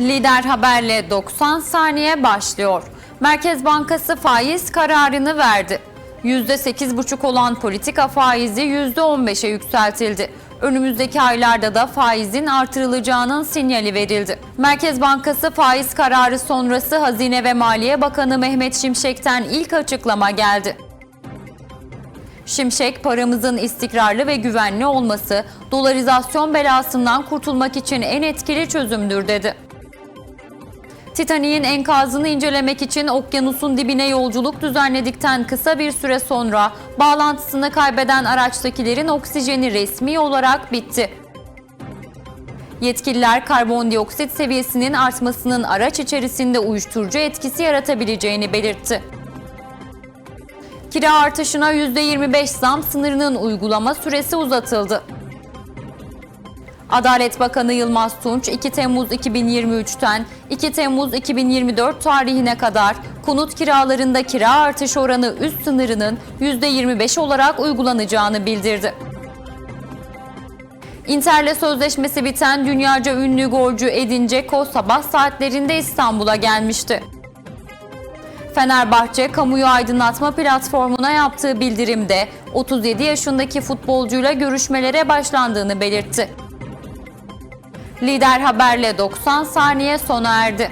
Lider haberle 90 saniye başlıyor. Merkez Bankası faiz kararını verdi. %8,5 olan politika faizi %15'e yükseltildi. Önümüzdeki aylarda da faizin artırılacağının sinyali verildi. Merkez Bankası faiz kararı sonrası Hazine ve Maliye Bakanı Mehmet Şimşek'ten ilk açıklama geldi. Şimşek paramızın istikrarlı ve güvenli olması dolarizasyon belasından kurtulmak için en etkili çözümdür dedi. Titanik'in enkazını incelemek için okyanusun dibine yolculuk düzenledikten kısa bir süre sonra bağlantısını kaybeden araçtakilerin oksijeni resmi olarak bitti. Yetkililer karbondioksit seviyesinin artmasının araç içerisinde uyuşturucu etkisi yaratabileceğini belirtti. Kira artışına %25 zam sınırının uygulama süresi uzatıldı. Adalet Bakanı Yılmaz Tunç 2 Temmuz 2023'ten 2 Temmuz 2024 tarihine kadar konut kiralarında kira artış oranı üst sınırının %25 olarak uygulanacağını bildirdi. Inter'le sözleşmesi biten dünyaca ünlü golcü Edin Dzeko sabah saatlerinde İstanbul'a gelmişti. Fenerbahçe kamuyu aydınlatma platformuna yaptığı bildirimde 37 yaşındaki futbolcuyla görüşmelere başlandığını belirtti. Lider haberle 90 saniye sona erdi.